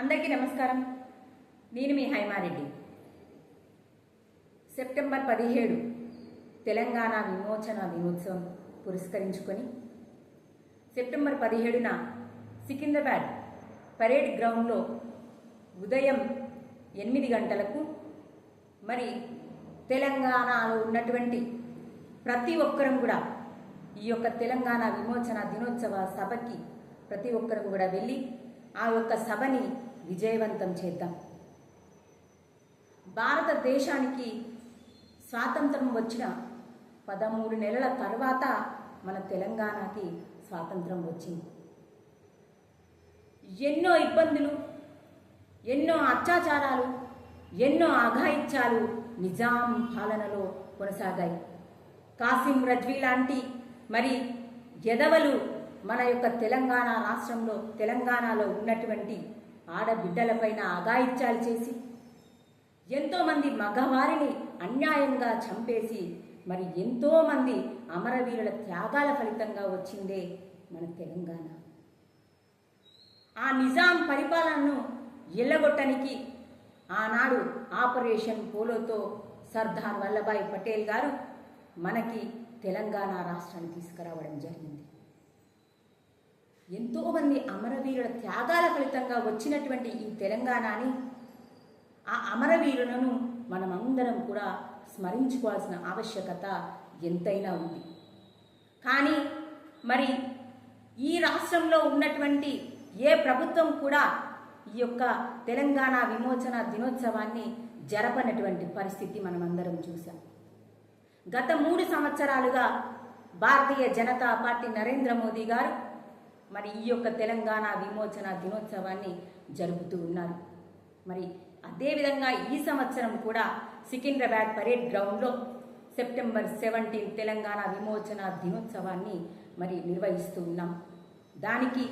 అందరికీ నమస్కారం. నేను మీ హైమారెడ్డి. సెప్టెంబర్ పదిహేడు తెలంగాణ విమోచన దినోత్సవం పురస్కరించుకొని సెప్టెంబర్ పదిహేడున సికింద్రాబాద్ పరేడ్ గ్రౌండ్లో ఉదయం ఎనిమిది గంటలకు మరి తెలంగాణలో ఉన్నటువంటి ప్రతి ఒక్కరం కూడా ఈ యొక్క తెలంగాణ విమోచన దినోత్సవ సభకి ప్రతి ఒక్కరం కూడా వెళ్ళి ఆ యొక్క సభని విజయవంతం చేద్దాం. భారతదేశానికి స్వాతంత్రం వచ్చిన పదమూడు నెలల తర్వాత మన తెలంగాణకి స్వాతంత్రం వచ్చింది. ఎన్నో ఇబ్బందులు ఎన్నో అత్యాచారాలు ఎన్నో అఘాయిత్యాలు నిజాం పాలనలో కొనసాగాయి. కాసిం రజ్వీ లాంటి మరి ఎదవలు మన యొక్క తెలంగాణ రాష్ట్రంలో తెలంగాణలో ఉన్నటువంటి ఆడబిడ్డలపైన అఘాయిత్యాలు చేసి ఎంతోమంది మగవారిని అన్యాయంగా చంపేసి మరి ఎంతోమంది అమరవీరుల త్యాగాల ఫలితంగా వచ్చిందే మన తెలంగాణ. ఆ నిజాం పరిపాలనను ఎల్లగొట్టనికి ఆనాడు ఆపరేషన్ పోలోతో సర్దార్ వల్లభాయ్ పటేల్ గారు మనకి తెలంగాణ రాష్ట్రాన్ని తీసుకురావడం జరిగింది. ఎంతోమంది అమరవీరుల త్యాగాల ఫలితంగా వచ్చినటువంటి ఈ తెలంగాణని ఆ అమరవీరులను మనమందరం కూడా స్మరించుకోవాల్సిన ఆవశ్యకత ఎంతైనా ఉంది. కానీ మరి ఈ రాష్ట్రంలో ఉన్నటువంటి ఏ ప్రభుత్వం కూడా ఈ యొక్క తెలంగాణ విమోచన దినోత్సవాన్ని జరపనటువంటి పరిస్థితి మనమందరం చూసాం గత మూడు సంవత్సరాలుగా భారతీయ జనతా పార్టీ నరేంద్ర మోదీ గారు మరి ఈ యొక్క తెలంగాణ విమోచన దినోత్సవాన్ని జరుపుతూ ఉన్నారు. మరి అదేవిధంగా ఈ సంవత్సరం కూడా సికింద్రాబాద్ పరేడ్ గ్రౌండ్లో సెప్టెంబర్ సెవెంటీన్ తెలంగాణ విమోచన దినోత్సవాన్ని మరి నిర్వహిస్తూ ఉన్నాం. దానికి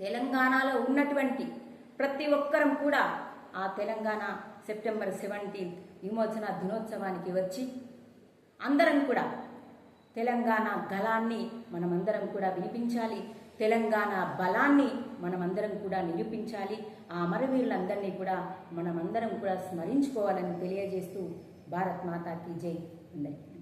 తెలంగాణలో ఉన్నటువంటి ప్రతి ఒక్కరం కూడా ఆ తెలంగాణ సెప్టెంబర్ సెవెంటీన్త్ విమోచన దినోత్సవానికి వచ్చి అందరం కూడా తెలంగాణ గళాన్ని మనమందరం కూడా వినిపించాలి. తెలంగాణ బలాన్ని మనమందరం కూడా నిరూపించాలి. ఆ అమరవీరులందరినీ కూడా మనమందరం కూడా స్మరించుకోవాలని తెలియజేస్తూ భారత్ మాతాకి జై. అందరికీ